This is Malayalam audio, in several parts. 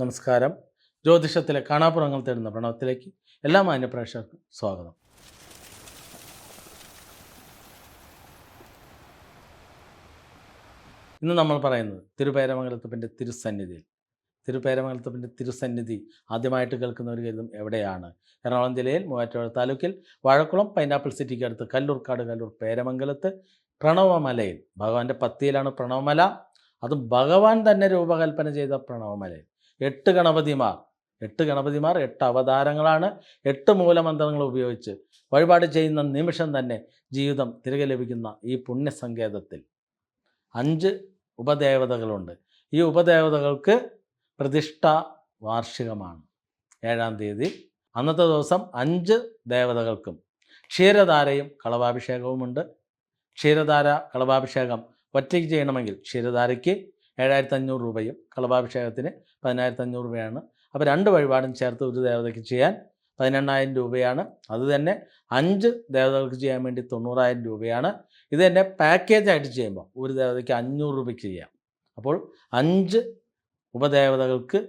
നമസ്കാരം. ജ്യോതിഷത്തിലെ കാണാപ്പുറങ്ങൾ തേടുന്ന പ്രണവത്തിലേക്ക് എല്ലാ മാന്യപ്രേക്ഷകർക്കും സ്വാഗതം. ഇന്ന് നമ്മൾ പറയുന്നത് തിരുപേരമംഗലത്തപ്പന്റെ തിരുസന്നിധിയിൽ. തിരുപേരമംഗലത്തപ്പന്റെ തിരുസന്നിധി ആദ്യമായിട്ട് കേൾക്കുന്നവർ കരുതും എവിടെയാണ്? എറണാകുളം ജില്ലയിൽ മൂവാറ്റുപുഴ താലൂക്കിൽ വാഴക്കുളം പൈനാപ്പിൾ സിറ്റിക്ക് അടുത്ത് കല്ലൂർക്കാട് കല്ലൂർ പേരമംഗലത്ത് പ്രണവമലയിൽ. ഭഗവാന്റെ പത്തിയിലാണ് പ്രണവമല. അതും ഭഗവാൻ തന്നെ രൂപകൽപ്പന ചെയ്ത പ്രണവമലയിൽ. എട്ട് ഗണപതിമാർ. എട്ട് ഗണപതിമാർ എട്ട് അവതാരങ്ങളാണ്. എട്ട് മൂലമന്ത്രങ്ങൾ ഉപയോഗിച്ച് വഴിപാട് ചെയ്യുന്ന നിമിഷം തന്നെ ജീവിതം തിരികെ ലഭിക്കുന്ന ഈ പുണ്യസങ്കേതത്തിൽ അഞ്ച് ഉപദേവതകളുണ്ട്. ഈ ഉപദേവതകൾക്ക് പ്രതിഷ്ഠ വാർഷികമാണ്. ഏഴാം തീയതി. അന്നത്തെ ദിവസം അഞ്ച് ദേവതകൾക്കും ക്ഷീരധാരയും കളവാഭിഷേകവുമുണ്ട്. ക്ഷീരധാര കളവാഭിഷേകം ഒറ്റയ്ക്ക് ചെയ്യണമെങ്കിൽ ക്ഷീരധാരയ്ക്ക് ഏഴായിരത്തി അഞ്ഞൂറ് രൂപയും കളഭാഭിഷേകത്തിന് പതിനായിരത്തി അഞ്ഞൂറ് രൂപയാണ്. അപ്പോൾ രണ്ട് വഴിപാടും ചേർത്ത് ഒരു ദേവതയ്ക്ക് ചെയ്യാൻ പതിനെണ്ണായിരം രൂപയാണ്. അത് തന്നെ അഞ്ച് ദേവതകൾക്ക് ചെയ്യാൻ വേണ്ടി തൊണ്ണൂറായിരം രൂപയാണ്. ഇത് തന്നെ പാക്കേജ് ആയിട്ട് ചെയ്യുമ്പോൾ ഒരു ദേവതയ്ക്ക് അഞ്ഞൂറ് രൂപയ്ക്ക് ചെയ്യാം. അപ്പോൾ അഞ്ച് ഉപദേവതകൾക്ക്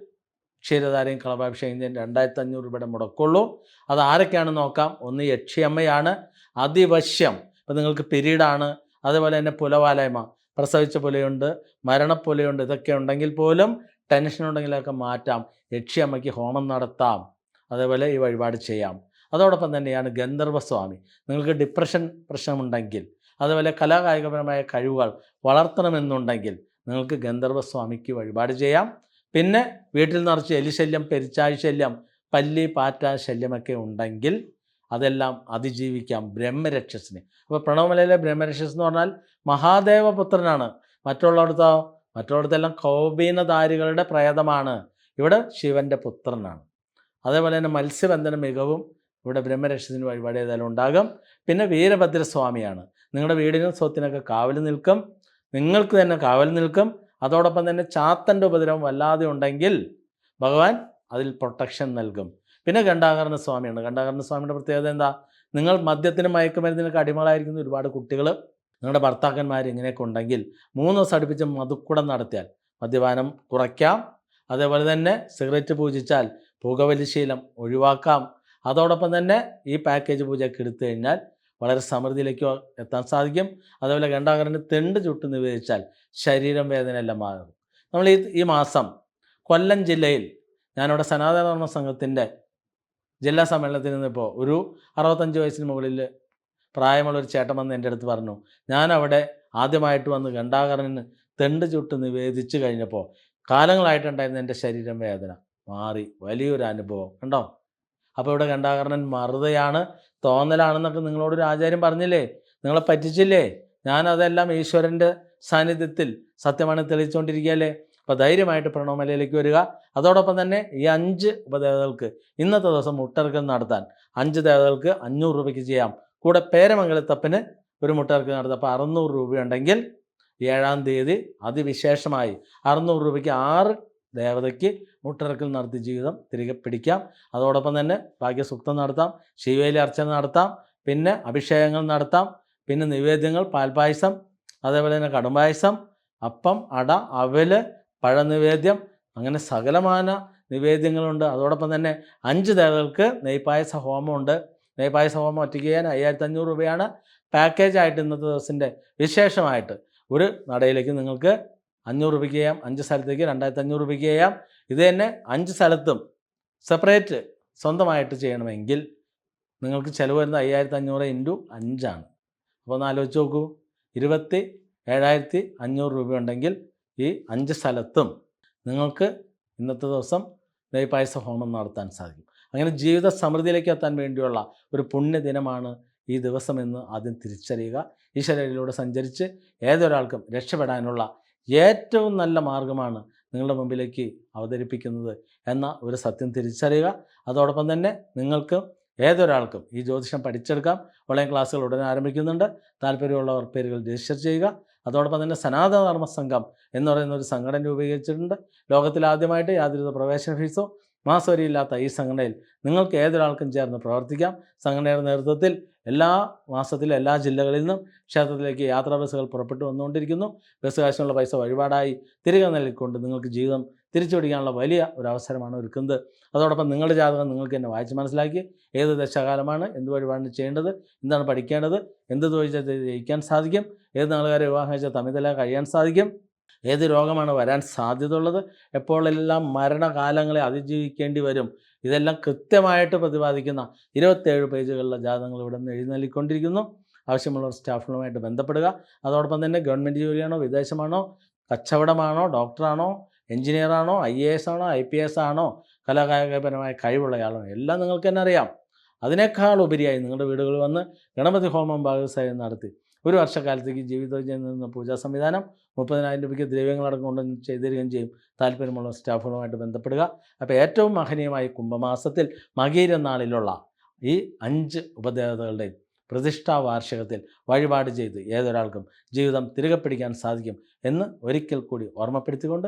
ക്ഷീരധാരയും കളഭാഭിഷേകം ചെയ്യാൻ രണ്ടായിരത്തി അഞ്ഞൂറ് രൂപയുടെ മുടക്കുള്ളൂ. അത് ആരൊക്കെയാണെന്ന് നോക്കാം? ഒന്ന് യക്ഷിയമ്മയാണ്. അതിവശ്യം. ഇപ്പം നിങ്ങൾക്ക് പിരീഡാണ്. അതുപോലെ തന്നെ പുലവാലായ്മ. പ്രസവിച്ച പോലെയുണ്ട് മരണപ്പോലെയുണ്ട് ഇതൊക്കെ ഉണ്ടെങ്കിൽ പോലും ടെൻഷൻ ഉണ്ടെങ്കിലൊക്കെ മാറ്റാം. യക്ഷിയമ്മയ്ക്ക് ഹോമം നടത്താം. അതേപോലെ ഈ വഴിപാട് ചെയ്യാം. അതോടൊപ്പം തന്നെയാണ് ഗന്ധർവസ്വാമി നിങ്ങൾക്ക് ഡിപ്രഷൻ പ്രശ്നമുണ്ടെങ്കിൽ അതുപോലെ കലാകായികപരമായ കഴിവുകൾ വളർത്തണമെന്നുണ്ടെങ്കിൽ നിങ്ങൾക്ക് ഗന്ധർവസ്വാമിക്ക് വഴിപാട് ചെയ്യാം. പിന്നെ വീട്ടിൽ നിറച്ച് എലിശല്യം പെരിച്ചാഴി ശല്യം പല്ലി പാറ്റ ശല്യമൊക്കെ ഉണ്ടെങ്കിൽ അതെല്ലാം അതിജീവിക്കാം ബ്രഹ്മരക്ഷസിന്. അപ്പോൾ പ്രണവമലയിലെ ബ്രഹ്മരക്ഷസ് എന്ന് പറഞ്ഞാൽ മഹാദേവപുത്രനാണ്. മറ്റുള്ളിടത്തോ മറ്റുള്ളടത്തെല്ലാം കൗപീനധാരികളുടെ പ്രേതമാണ്. ഇവിടെ ശിവന്റെ പുത്രനാണ്. അതേപോലെ തന്നെ മത്സ്യബന്ധന മികവും ഇവിടെ ബ്രഹ്മരക്ഷസിന് വഴിപാട് ചെയ്താലും ഉണ്ടാകും. പിന്നെ വീരഭദ്രസ്വാമിയാണ്. നിങ്ങളുടെ വീടിനും സ്വത്തിനൊക്കെ കാവൽ നിൽക്കും. നിങ്ങൾക്ക് തന്നെ കാവൽ നിൽക്കും. അതോടൊപ്പം തന്നെ ചാത്തന്റെ ഉപദ്രവം വല്ലാതെ ഉണ്ടെങ്കിൽ ഭഗവാൻ അതിൽ പ്രൊട്ടക്ഷൻ നൽകും. പിന്നെ ഖണ്ഡാകർണ സ്വാമിയാണ്. ഖണ്ഡാകർണ സ്വാമിയുടെ പ്രത്യേകത എന്താ? നിങ്ങൾ മദ്യത്തിനും മയക്കുമരുന്നിനൊക്കെ അടിമകളായിരിക്കുന്ന ഒരുപാട് കുട്ടികൾ നിങ്ങളുടെ ഭർത്താക്കന്മാർ ഇങ്ങനെയൊക്കെ ഉണ്ടെങ്കിൽ മൂന്ന് ദിവസം അടുപ്പിച്ച് മധുക്കുടം നടത്തിയാൽ മദ്യപാനം കുറയ്ക്കാം. അതേപോലെ തന്നെ സിഗരറ്റ് പൂജിച്ചാൽ പുകവലിശീലം ഒഴിവാക്കാം. അതോടൊപ്പം തന്നെ ഈ പാക്കേജ് പൂജയൊക്കെ എടുത്തു കഴിഞ്ഞാൽ വളരെ സമൃദ്ധിയിലേക്ക് എത്താൻ സാധിക്കും. അതേപോലെ ഗണ്ടാകരന് തെണ്ട് ചുട്ട് നിവേദിച്ചാൽ ശരീരം വേദനയെല്ലാം മാറും. നമ്മൾ ഈ ഈ മാസം കൊല്ലം ജില്ലയിൽ ഞാനിവിടെ സനാതനധർമ്മ സംഘത്തിന്റെ ജില്ലാ സമ്മേളനത്തിൽ നിന്നിപ്പോൾ ഒരു അറുപത്തഞ്ച് വയസ്സിന് മുകളിൽ പ്രായമുള്ള ഒരു ചേട്ടൻ വന്ന് എന്റെ അടുത്ത് പറഞ്ഞു ഞാൻ അവിടെ ആദ്യമായിട്ട് വന്ന് ഖണ്ഡാകരന് തെണ്ട് ചുട്ട് നിവേദിച്ചു കഴിഞ്ഞപ്പോൾ കാലങ്ങളായിട്ടുണ്ടായിരുന്ന എന്റെ ശരീരം വേദന മാറി വലിയൊരു അനുഭവം കണ്ടോ? അപ്പോൾ ഇവിടെ ഖണ്ഡാകർണൻ മറുതയാണ് തോന്നലാണെന്നൊക്കെ നിങ്ങളോടൊരു ആചാര്യം പറഞ്ഞില്ലേ? നിങ്ങളെ പറ്റിച്ചില്ലേ? ഞാൻ അതെല്ലാം ഈശ്വരന്റെ സാന്നിധ്യത്തിൽ സത്യമാണ് തെളിയിച്ചുകൊണ്ടിരിക്കുകയല്ലേ അപ്പോൾ ധൈര്യമായിട്ട് പ്രണവമലയിലേക്ക് വരിക. അതോടൊപ്പം തന്നെ ഈ അഞ്ച് ഉപദേവതകൾക്ക് ഇന്നത്തെ ദിവസം മുട്ടർക്കൽ നടത്താൻ അഞ്ച് ദേവതകൾക്ക് അഞ്ഞൂറ് രൂപയ്ക്ക് ചെയ്യാം. കൂടെ പേരമംഗലത്തപ്പന് ഒരു മുട്ടർക്കം നടത്താം. അപ്പോൾ അറുന്നൂറ് രൂപയുണ്ടെങ്കിൽ ഏഴാം തീയതി അതിവിശേഷമായി അറുന്നൂറ് രൂപയ്ക്ക് ആറ് ദേവതയ്ക്ക് മുട്ടിറക്കൽ നടത്തി ജീവിതം തിരികെ പിടിക്കാം. അതോടൊപ്പം തന്നെ ഭാഗ്യസുക്തം നടത്താം. ശിവേലി അർച്ചന നടത്താം. പിന്നെ അഭിഷേകങ്ങൾ നടത്താം. പിന്നെ നിവേദ്യങ്ങൾ പാൽപായസം അതേപോലെ തന്നെ കടുംപായസം അപ്പം അട അവൽ പഴനിവേദ്യം അങ്ങനെ സകലമാന നിവേദ്യങ്ങളുണ്ട്. അതോടൊപ്പം തന്നെ അഞ്ച് ദേവതകൾക്ക് നെയ്പായസ ഹോമമുണ്ട്. നെയ്പായസ ഹോമം ഒറ്റയ്ക്ക് ചെയ്യാൻ അയ്യായിരത്തി അഞ്ഞൂറ് രൂപയാണ് പാക്കേജായിട്ട് ഇന്നത്തെ ദിവസത്തിന്റെ വിശേഷമായിട്ട്. ഒരു നടയിലേക്ക് നിങ്ങൾക്ക് അഞ്ഞൂറ് രൂപയ്ക്ക് ചെയ്യാം അഞ്ച് സ്ഥലത്തേക്ക് രണ്ടായിരത്തി അഞ്ഞൂറ് രൂപയ്ക്ക് ചെയ്യാം. ഇത് തന്നെ അഞ്ച് സ്ഥലത്തും സെപ്പറേറ്റ് സ്വന്തമായിട്ട് ചെയ്യണമെങ്കിൽ നിങ്ങൾക്ക് ചിലവ് വരുന്നത് അയ്യായിരത്തി അഞ്ഞൂറ് ഇന്റു അഞ്ചാണ്. അപ്പോൾ ഒന്ന് ആലോചിച്ച് നോക്കൂ. ഇരുപത്തി ഏഴായിരത്തി അഞ്ഞൂറ് രൂപ ഉണ്ടെങ്കിൽ ഈ അഞ്ച് സ്ഥലത്തും നിങ്ങൾക്ക് ഇന്നത്തെ ദിവസം നെയ്പായസ ഹോമം നടത്താൻ സാധിക്കും. അങ്ങനെ ജീവിത സമൃദ്ധിയിലേക്ക് എത്താൻ വേണ്ടിയുള്ള ഒരു പുണ്യദിനമാണ് ഈ ദിവസം എന്ന് ആദ്യം തിരിച്ചറിയുക. ഈശ്വരയിലൂടെ സഞ്ചരിച്ച് ഏതൊരാൾക്കും രക്ഷപ്പെടാനുള്ള ഏറ്റവും നല്ല മാർഗമാണ് നിങ്ങളുടെ മുമ്പിലേക്ക് അവതരിപ്പിക്കുന്നത് എന്ന ഒരു സത്യം തിരിച്ചറിയുക. അതോടൊപ്പം തന്നെ നിങ്ങൾക്ക് ഏതൊരാൾക്കും ഈ ജ്യോതിഷം പഠിച്ചെടുക്കാം. ഓൺലൈൻ ക്ലാസ്സുകൾ ഉടനെ ആരംഭിക്കുന്നുണ്ട്. താല്പര്യമുള്ളവർ പേരുകൾ രജിസ്റ്റർ ചെയ്യുക. അതോടൊപ്പം തന്നെ സനാതനധർമ്മ സംഘം എന്ന് പറയുന്ന ഒരു സംഘടന രൂപീകരിച്ചിട്ടുണ്ട്. ലോകത്തിൽ ആദ്യമായിട്ട് യാതൊരു പ്രവേശന ഫീസോ മാസവരിയില്ലാത്ത ഈ സംഘടനയിൽ നിങ്ങൾക്ക് ഏതൊരാൾക്കും ചേർന്ന് പ്രവർത്തിക്കാം. സംഘടനയുടെ നേതൃത്വത്തിൽ എല്ലാ മാസത്തിലും എല്ലാ ജില്ലകളിൽ നിന്നും ക്ഷേത്രത്തിലേക്ക് യാത്രാ ബസ്സുകൾ പുറപ്പെട്ടു വന്നുകൊണ്ടിരിക്കുന്നു. ബസ് കാശിനുള്ള പൈസ വഴിപാടായി തിരികെ നൽകിക്കൊണ്ട് നിങ്ങൾക്ക് ജീവിതം തിരിച്ചു പിടിക്കാനുള്ള വലിയ ഒരു അവസരമാണ് ഒരുക്കുന്നത്. അതോടൊപ്പം നിങ്ങളുടെ ജാതകം നിങ്ങൾക്ക് എന്നെ വായിച്ച് മനസ്സിലാക്കി ഏത് ദശകാലമാണ് എന്ത് വഴിപാടാണ് ചെയ്യേണ്ടത് എന്താണ് പഠിക്കേണ്ടത് എന്ത് തൊഴിൽ ജയിക്കാൻ സാധിക്കും ഏത് നാളുകാരെ വിവാഹം കഴിച്ചാൽ തമ്മിതല കഴിയാൻ സാധിക്കും ഏത് രോഗമാണ് വരാൻ സാധ്യതയുള്ളത് എപ്പോഴെല്ലാം മരണകാലങ്ങളെ അതിജീവിക്കേണ്ടി വരും ഇതെല്ലാം കൃത്യമായിട്ട് പ്രതിപാദിക്കുന്ന ഇരുപത്തേഴ് പേജുകളിലെ ജാതകങ്ങൾ ഇവിടെ നിന്ന് എഴുന്നള്ളിക്കൊണ്ടിരിക്കുന്നു. ആവശ്യമുള്ള സ്റ്റാഫുകളുമായിട്ട് ബന്ധപ്പെടുക. അതോടൊപ്പം തന്നെ ഗവൺമെന്റ് ജോലിയാണോ വിദേശമാണോ കച്ചവടമാണോ ഡോക്ടറാണോ എഞ്ചിനീയറാണോ ഐ എ എസ് ആണോ ഐ പി എസ് ആണോ കലാകായികപരമായ കഴിവുള്ളയാളോ എല്ലാം നിങ്ങൾക്ക് തന്നെ അറിയാം. അതിനേക്കാൾ ഉപരിയായി നിങ്ങളുടെ വീടുകളിൽ വന്ന് ഗണപതി ഹോമം ഭാഗവസായം നടത്തി. ഒരു വർഷക്കാലത്തേക്ക് ജീവിതത്തിൽ നിന്ന പൂജാ സംവിധാനം മുപ്പതിനായിരം രൂപയ്ക്ക് ദ്രവ്യങ്ങളടക്കം കൊണ്ട് ചെയ്തു തരികയും ചെയ്യും. താല്പര്യമുള്ള സ്റ്റാഫുകളുമായിട്ട് ബന്ധപ്പെടുക. അപ്പോൾ ഏറ്റവും മഹനീയമായ കുംഭമാസത്തിൽ മകീര നാളിലുള്ള ഈ അഞ്ച് ഉപദേവതകളുടെയും പ്രതിഷ്ഠാ വാർഷികത്തിൽ വഴിപാട് ചെയ്ത് ഏതൊരാൾക്കും ജീവിതം തിരികെ പിടിക്കാൻ സാധിക്കും എന്ന് ഒരിക്കൽ കൂടി ഓർമ്മപ്പെടുത്തിക്കൊണ്ട്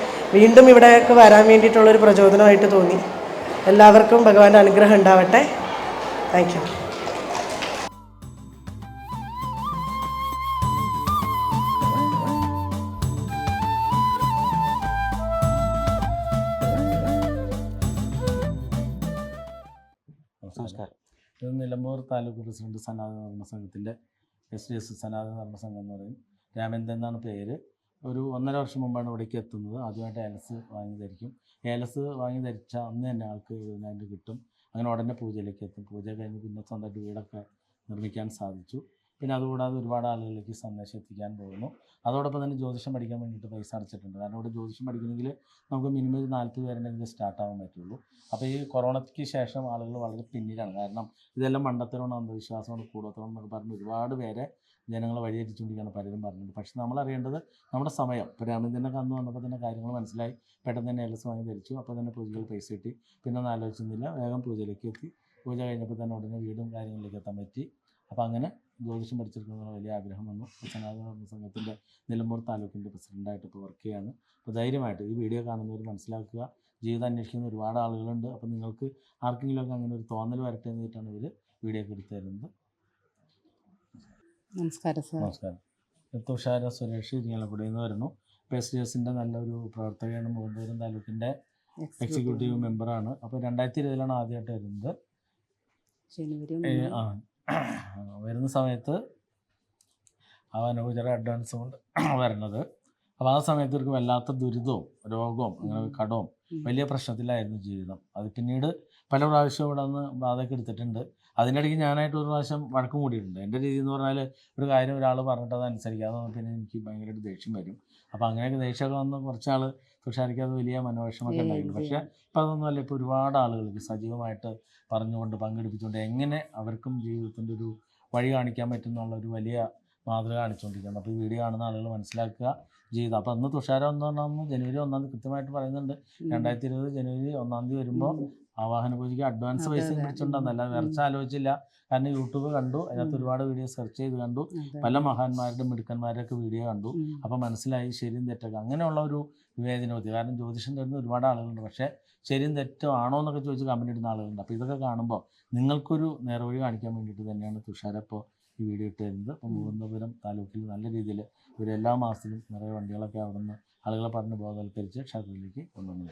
വീണ്ടും ഇവിടെയൊക്കെ വരാൻ വേണ്ടിയിട്ടുള്ളൊരു പ്രചോദനമായിട്ട് തോന്നി. എല്ലാവർക്കും ഭഗവാന്റെ അനുഗ്രഹം ഉണ്ടാവട്ടെ. താങ്ക് യു നമസ്കാരം. ഇത് നിലമ്പൂർ താലൂക്ക് പ്രസിഡന്റ് സനാതന ധർമ്മ സംഘത്തിന്റെ എസ് ഡി എസ് സനാതന ധർമ്മ സംഘം എന്ന് പറയും. രാമേന്ദ്രൻ എന്നാണ് പേര്. ഒരു ഒന്നര വർഷം മുമ്പാണ് ഇവിടേക്ക് എത്തുന്നത്. ആദ്യമായിട്ട് ഏലസ് വാങ്ങി ധരിക്കും. ഏലസ് വാങ്ങി ധരിച്ച അന്ന് തന്നെ ആൾക്ക് എഴുപതിനായിരം കിട്ടും. അങ്ങനെ ഉടനെ പൂജയിലേക്ക് എത്തും. പൂജ കഴിഞ്ഞ് പിന്നെ സ്വന്തമായിട്ട് വീടൊക്കെ നിർമ്മിക്കാൻ സാധിച്ചു. പിന്നെ അതുകൂടാതെ ഒരുപാട് ആളുകളിലേക്ക് സന്ദേശം എത്തിക്കാൻ പോകുന്നു. അതോടൊപ്പം തന്നെ ജ്യോതിഷം പഠിക്കാൻ വേണ്ടിയിട്ട് പൈസ അടച്ചിട്ടുണ്ട്. കാരണം ഇവിടെ ജ്യോതിഷം പഠിക്കണമെങ്കിൽ നമുക്ക് മിനിമം ഒരു നാൽപ്പത് പേരുണ്ടെങ്കിൽ സ്റ്റാർട്ട് ആവാൻ പറ്റുള്ളൂ. അപ്പോൾ ഈ കൊറോണയ്ക്ക് ശേഷം ആളുകൾ വളരെ പിന്നിലാണ്. കാരണം ഇതെല്ലാം മണ്ടത്തരമാണ് അന്ധവിശ്വാസമാണ് കൂടത്തരം എന്നൊക്കെ പറഞ്ഞ് ഒരുപാട് പേരെ ജനങ്ങൾ വഴിതെറ്റിച്ചുകൊണ്ടിരിക്കുകയാണ് പലരും പറഞ്ഞത്. പക്ഷെ നമ്മൾ അറിയേണ്ടത് നമ്മുടെ സമയം. ഇപ്പോൾ രാമചന്ദ്രനെ കന്നു വന്നപ്പോൾ തന്നെ കാര്യങ്ങൾ മനസ്സിലായി. പെട്ടെന്ന് തന്നെ എസ് വാങ്ങി ധരിച്ചു അപ്പോൾ തന്നെ പൂജകൾ പൈസ കിട്ടി. പിന്നെ ഒന്നും ആലോചിച്ചിരുന്നില്ല. വേഗം പൂജയിലേക്ക് എത്തി. പൂജ കഴിഞ്ഞപ്പോൾ തന്നെ ഉടനെ വീടും കാര്യങ്ങളിലേക്ക് എത്താൻ പറ്റി. അപ്പോൾ അങ്ങനെ ജ്യോതിഷം പഠിച്ചെടുക്കുന്ന വലിയ ആഗ്രഹം വന്നു. സനാതന സംഘത്തിന്റെ നിലമ്പൂർ താലൂക്കിന്റെ പ്രസിഡന്റായിട്ട് ഇപ്പോൾ വർക്ക് ചെയ്യാണ്. അപ്പോൾ ധൈര്യമായിട്ട് ഈ വീഡിയോ കാണുന്നവർ മനസ്സിലാക്കുക. ജീവിതം അന്വേഷിക്കുന്ന ഒരുപാട് ആളുകളുണ്ട്. അപ്പോൾ നിങ്ങൾക്ക് ആർക്കെങ്കിലുമൊക്കെ അങ്ങനെ ഒരു തോന്നൽ വരട്ടെ എന്നിട്ടാണ് ഇവർ വീഡിയോ ഒക്കെ എടുത്തു തരുന്നത്. നമസ്കാരം സാർ. നമസ്കാരം. തുഷാര സുരേഷ് ഇരിങ്ങാലക്കുടിയിൽ നിന്ന് വരുന്നു നല്ലൊരു പ്രവർത്തകയാണ് മുഖന്തപുരം താലൂക്കിന്റെ എക്സിക്യൂട്ടീവ് മെമ്പറാണ് അപ്പോൾ രണ്ടായിരത്തി ഇരുപതിലാണ് ആദ്യമായിട്ട് വരുന്നത്. ആ. വരുന്ന സമയത്ത് ആ അനൂചര അഡ്വാൻസ് കൊണ്ട് വരുന്നത് അപ്പോൾ ആ സമയത്ത് ഇവർക്ക് വല്ലാത്ത ദുരിതവും രോഗവും അങ്ങനെ കടവും വലിയ പ്രശ്നത്തിലായിരുന്നു ജീവിതം. അത് പിന്നീട് പല പ്രാവശ്യവും ഇവിടെ നിന്ന് ബാധയൊക്കെ എടുത്തിട്ടുണ്ട്. അതിനിടയ്ക്ക് ഞാനായിട്ട് ഒരു പ്രാവശ്യം വഴക്കം കൂടിയിട്ടുണ്ട് എന്റെ രീതി എന്ന് പറഞ്ഞാൽ ഒരു കാര്യം ഒരാൾ പറഞ്ഞിട്ട് അത് അനുസരിക്കാതെ പിന്നെ എനിക്ക് ഭയങ്കരമായിട്ട് ദേഷ്യം വരും. അപ്പോൾ അങ്ങനെയൊക്കെ ദേഷ്യമൊക്കെ വന്ന് കുറച്ചാൾ തുഷാരിക്ക് അത് വലിയ മനോവിഷമൊക്കെ ഉണ്ടായിരുന്നു. പക്ഷേ ഇപ്പം അതൊന്നുമല്ല ഇപ്പോൾ ഒരുപാട് ആളുകൾക്ക് സജീവമായിട്ട് പറഞ്ഞുകൊണ്ട് പങ്കെടുപ്പിച്ചുകൊണ്ട് എങ്ങനെ അവർക്കും ജീവിതത്തിന്റെ ഒരു വഴി കാണിക്കാൻ പറ്റുന്നുള്ള ഒരു വലിയ മാതൃക കാണിച്ചുകൊണ്ടിരിക്കുന്നത് അപ്പോൾ ഈ വീഡിയോ കാണുന്ന ആളുകൾ മനസ്സിലാക്കുക ചെയ്തു. അപ്പോൾ അന്ന് തുഷാരം എന്ന് പറഞ്ഞാൽ ജനുവരി ഒന്നാം തീയതി കൃത്യമായിട്ട് പറയുന്നുണ്ട്. രണ്ടായിരത്തി ഇരുപത് ജനുവരി ഒന്നാം തീയതി വരുമ്പോൾ ആവാഹന പൂജയ്ക്ക് അഡ്വാൻസ് പൈസ. പിടിച്ചിട്ടുണ്ടെന്നല്ല വിറച്ച ആലോചിച്ചില്ല. കാരണം യൂട്യൂബ് കണ്ടു. അതിനകത്ത്. ഒരുപാട് വീഡിയോ സെർച്ച് ചെയ്ത് കണ്ടു. പല മഹാന്മാരുടെ മിടുക്കന്മാരുടെയൊക്കെ വീഡിയോ കണ്ടു. അപ്പം മനസ്സിലായി ശരിയും തെറ്റൊക്കെ. അങ്ങനെയുള്ള ഒരു വിവേചനബുദ്ധി. കാരണം ജ്യോതിഷം തരുന്ന ഒരുപാട് ആളുകളുണ്ട്. പക്ഷേ ശരിയും തെറ്റോ ആണോ എന്നൊക്കെ ചോദിച്ച് കമന്റ് ഇടുന്ന ആളുകളുണ്ട്. അപ്പോൾ ഇതൊക്കെ കാണുമ്പോൾ നിങ്ങൾക്കൊരു നേർവഴി കാണിക്കാൻ വേണ്ടിയിട്ട് തന്നെയാണ് തുഷാര ഇപ്പോൾ ഈ വീഡിയോ ഇട്ട് തരുന്നത്. അപ്പം തിരുവനന്തപുരം താലൂക്കിൽ നല്ല രീതിയിൽ ഒരു എല്ലാ മാസത്തിലും നിറയെ വണ്ടികളൊക്കെ അവിടെ നിന്ന് ആളുകളെ പറഞ്ഞ് ബോധവൽക്കരിച്ച് ക്ഷേത്രത്തിലേക്ക് കൊണ്ടുവന്നു